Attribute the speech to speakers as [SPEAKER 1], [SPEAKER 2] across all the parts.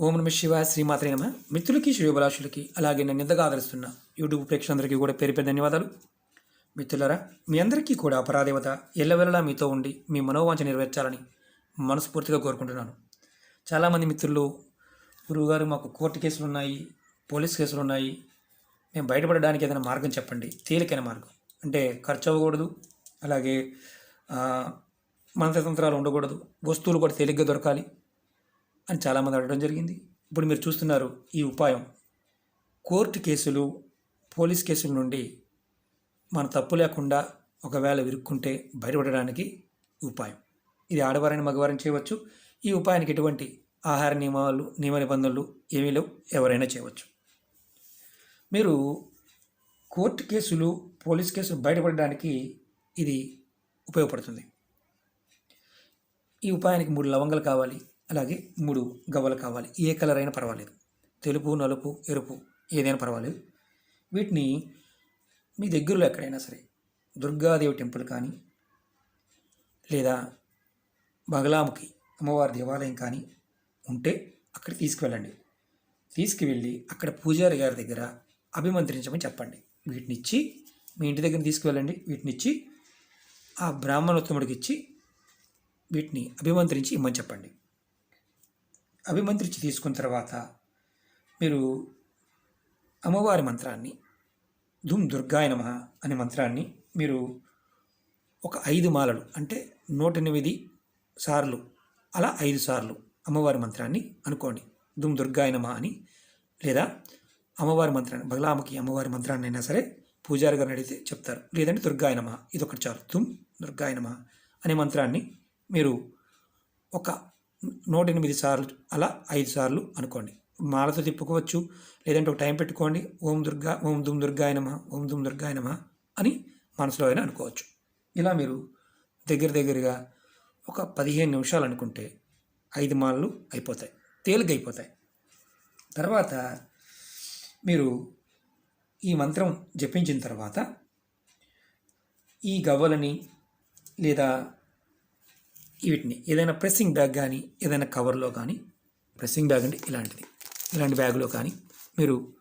[SPEAKER 1] ఓం నమ శివ శ్రీమాత్రే నమ. మిత్రులకి శ్రేయోభిలాషులకి అలాగే నన్ను ఎంతగా ఆదరిస్తున్న యూట్యూబ్ ప్రేక్షకులందరికీ కూడా పేరు పేరు ధన్యవాదాలు. మిత్రులరా మీ అందరికీ కూడా అపరాధేవత ఎల్లవెల్లలా మీతో ఉండి మీ మనోవాంఛ నెరవేర్చాలని మనస్ఫూర్తిగా కోరుకుంటున్నాను. చాలామంది మిత్రులు గురువుగారు మాకు కోర్టు కేసులు ఉన్నాయి పోలీస్ కేసులు ఉన్నాయి. మేము బయటపడడానికి ఏదైనా మార్గం చెప్పండి. తేలికైన మార్గం. అంటే ఖర్చు అవ్వకూడదు. అలాగే మనతంత్రాలు ఉండకూడదు. వస్తువులు కూడా తేలిగ్గా దొరకాలి. అని చాలామంది అడగడం జరిగింది. ఇప్పుడు మీరు చూస్తున్నారు ఈ ఉపాయం. కోర్టు కేసులు పోలీస్ కేసుల నుండి మన తప్పు లేకుండా ఒకవేళ విరుక్కుంటే బయటపడడానికి ఉపాయం. ఇది ఆడవారిని మగవారిని చేయవచ్చు. ఈ ఉపాయానికి ఎటువంటి ఆహార నియమాలు నియమ నిబంధనలు ఏమీ లేవు. ఎవరైనా చేయవచ్చు. మీరు కోర్టు కేసులు పోలీస్ కేసులు బయటపడడానికి ఇది ఉపయోగపడుతుంది. ఈ ఉపాయానికి మూడు లవంగాలు కావాలి. అలాగే మూడు గవ్వలు కావాలి. ఏ కలర్ అయినా పర్వాలేదు. తెలుపు నలుపు ఎరుపు ఏదైనా పర్వాలేదు. వీటిని మీ దగ్గరలో ఎక్కడైనా సరే దుర్గాదేవి టెంపుల్ కానీ లేదా బగలాముఖి అమ్మవారి దేవాలయం కానీ ఉంటే అక్కడ తీసుకువెళ్ళండి. తీసుకువెళ్ళి అక్కడ పూజారి గారి దగ్గర అభిమంత్రించమని చెప్పండి. వీటిని ఇచ్చి మీ ఇంటి దగ్గర తీసుకువెళ్ళండి. వీటిని ఇచ్చి ఆ బ్రాహ్మణోత్తముడికి ఇచ్చి వీటిని అభిమంత్రించి ఇమ్మని చెప్పండి. అభిమంత్రించి తీసుకున్న తర్వాత మీరు అమ్మవారి మంత్రాన్ని ధూమ్ దుర్గాయ నమ అనే మంత్రాన్ని మీరు ఒక ఐదు మాలలు అంటే నూట ఎనిమిది సార్లు అలా ఐదు సార్లు అమ్మవారి మంత్రాన్ని అనుకోండి. ధూమ్ దుర్గాయ నమ అని లేదా అమ్మవారి మంత్రాన్ని బగలామకి అమ్మవారి మంత్రాన్ని అయినా సరే పూజారి గారిని అడిగితే చెప్తారు. లేదంటే దుర్గాయ నమ ఇది ఒకటి చాలు. ధూమ్ దుర్గాయ నమ అనే మంత్రాన్ని మీరు ఒక నూట ఎనిమిది సార్లు అలా ఐదు సార్లు అనుకోండి. మాలతో తిప్పుకోవచ్చు లేదంటే ఒక టైం పెట్టుకోండి ఓం దుర్గా ఓం దుమ్ దుర్గాయ నమ ఓం దుమ్ దుర్గాయ నమ అని మనసులో అయినా అనుకోవచ్చు. ఇలా మీరు దగ్గర దగ్గరగా ఒక పదిహేను నిమిషాలు అనుకుంటే ఐదు మాలలు అయిపోతాయి తేలిక అయిపోతాయి. తర్వాత మీరు ఈ మంత్రం జపించిన తర్వాత ఈ గవ్వలని లేదా వీటిని ఏదైనా ప్రెస్సింగ్ బ్యాగ్ కానీ ఏదైనా కవర్లో కానీ ప్రెస్సింగ్ బ్యాగ్ అంటే ఇలాంటిది. ఇలాంటి బ్యాగులో కానీ మీరు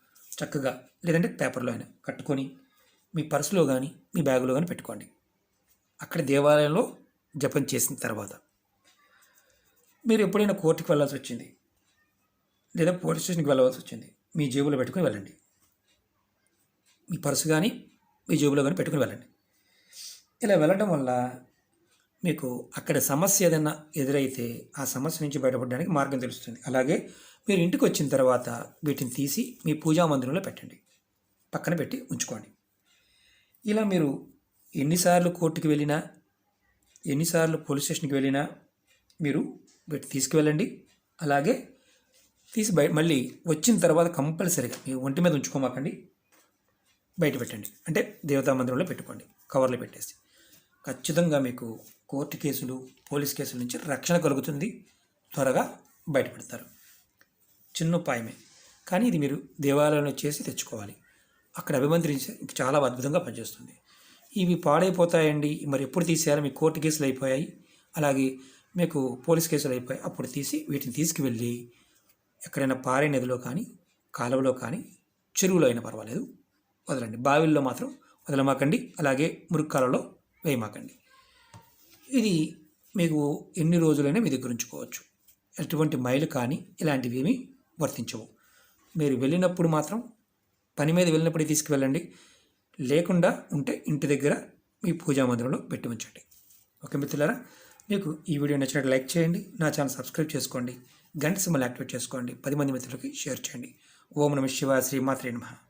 [SPEAKER 1] చక్కగా లేదంటే పేపర్లో అయినా కట్టుకొని మీ పర్సులో కానీ మీ బ్యాగులో కానీ పెట్టుకోండి. అక్కడ దేవాలయంలో జపం చేసిన తర్వాత. మీరు ఎప్పుడైనా కోర్టుకు వెళ్ళాల్సి వచ్చింది? లేదా పోలీస్ స్టేషన్కి వెళ్ళవలసి వచ్చింది? మీ జేబులో పెట్టుకుని వెళ్ళండి. మీ పర్సు కానీ మీ జేబులో కానీ పెట్టుకొని వెళ్ళండి. ఇలా వెళ్ళడం వల్ల మీకు అక్కడ సమస్య ఏదైనా ఎదురైతే ఆ సమస్య నుంచి బయటపడడానికి మార్గం తెలుస్తుంది. అలాగే మీరు ఇంటికి వచ్చిన తర్వాత వీటిని తీసి మీ పూజా మందిరంలో పెట్టండి. పక్కన పెట్టి ఉంచుకోండి. ఇలా మీరు ఎన్నిసార్లు కోర్టుకి వెళ్ళినా ఎన్నిసార్లు పోలీస్ స్టేషన్కి వెళ్ళినా మీరు వీటి తీసుకువెళ్ళండి. అలాగే తీసి బయ మళ్ళీ వచ్చిన తర్వాత కంపల్సరీగా మీ ఒంటి మీద ఉంచుకోమాకండి. బయట పెట్టండి. అంటే దేవతా మందిరంలో పెట్టుకోండి. కవర్లో పెట్టేసి. ఖచ్చితంగా మీకు కోర్టు కేసులు పోలీస్ కేసుల నుంచి రక్షణ కలుగుతుంది. త్వరగా బయటపడతారు. చిన్న ఉపాయమే. కానీ ఇది మీరు దేవాలయంలో చేసి తెచ్చుకోవాలి. అక్కడ అభిమంత్రించి చాలా అద్భుతంగా పనిచేస్తుంది. ఇవి పాడైపోతాయండి. మరి ఎప్పుడు తీసేయాలి? మీ కోర్టు కేసులు అయిపోయాయి. అలాగే మీకు పోలీస్ కేసులు అయిపోయాయి. అప్పుడు తీసి వీటిని తీసుకువెళ్ళి ఎక్కడైనా పారే నదిలో కానీ కాలువలో కానీ చెరువులో అయినా పర్వాలేదు. వదలండి. బావిల్లో మాత్రం వదలమాకండి. అలాగే మురుక్కాలలో వేయమాకండి. ఇది మీకు ఎన్ని రోజులైనా మీ దగ్గర ఉంచుకోవచ్చు. ఎటువంటి మైలు కానీ ఇలాంటివి ఏమీ వర్తించవు. మీరు వెళ్ళినప్పుడు మాత్రం పని మీద వెళ్ళినప్పుడు తీసుకువెళ్ళండి. లేకుండా ఉంటే ఇంటి దగ్గర మీ పూజా మందిరంలో పెట్టి ఉంచండి. ఓకే మిత్రులారా మీకు ఈ వీడియో నచ్చినట్టు లైక్ చేయండి. నా ఛానల్ సబ్స్క్రైబ్ చేసుకోండి. గంట సింబల్ యాక్టివేట్ చేసుకోండి. పది మంది మిత్రులకి షేర్ చేయండి. ఓం నమ శివ శ్రీమాత్రే నమః.